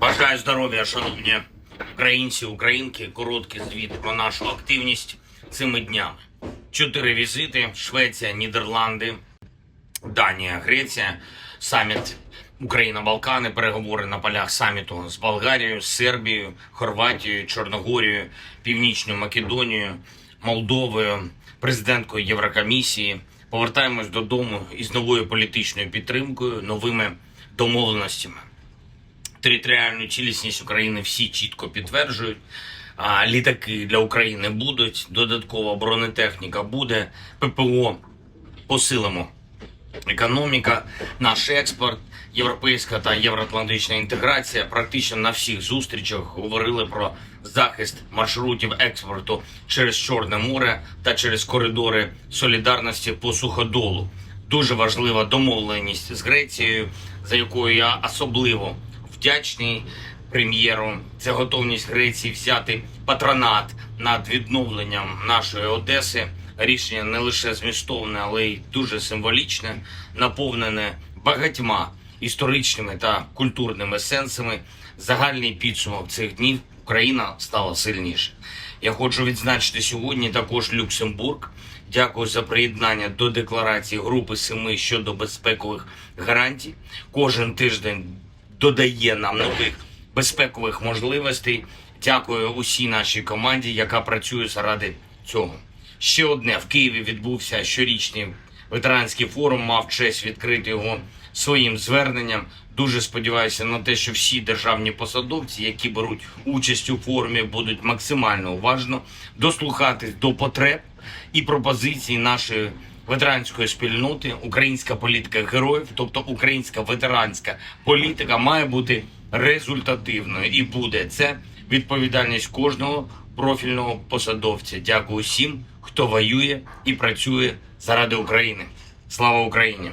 Бажаю здоров'я, шановні українці, українки. Короткий звіт про нашу активність цими днями. Чотири візити: Швеція, Нідерланди, Данія, Греція, саміт Україна-Балкани, переговори на полях саміту з Болгарією, Сербією, Хорватією, Чорногорією, Північною Македонією, Молдовою, президенткою Єврокомісії. Повертаємось додому із новою політичною підтримкою, новими домовленостями територіальну цілісність України всі чітко підтверджують. А літаки для України будуть, додаткова бронетехніка буде, ППО посилимо. Економіка, наш експорт, європейська та євроатлантична інтеграція. Практично на всіх зустрічах говорили про захист маршрутів експорту через Чорне море та через коридори солідарності по суходолу. Дуже важлива домовленість з Грецією, за якою я особливо вдячний прем'єру. Це готовність Греції взяти патронат над відновленням нашої Одеси. Рішення не лише змістовне, але й дуже символічне, наповнене багатьма історичними та культурними сенсами. Загальний підсумок цих днів Україна стала сильніше. Я хочу відзначити сьогодні також Люксембург. Дякую за приєднання до декларації Групи Семи щодо безпекових гарантій. Кожен тиждень додає нам нових безпекових можливостей. Дякую усій нашій команді, яка працює заради цього. Ще одне в Києві відбувся щорічний ветеранський форум. Мав честь відкрити його своїм зверненням. Дуже сподіваюся на те, що всі державні посадовці, які беруть участь у форумі, будуть максимально уважно дослухатись до потреб і пропозицій нашої ветеранської спільноти. Українська політика героїв, тобто українська ветеранська політика, має бути результативною і буде це відповідальність кожного профільного посадовця. Дякую всім, хто воює і працює заради України. Слава Україні!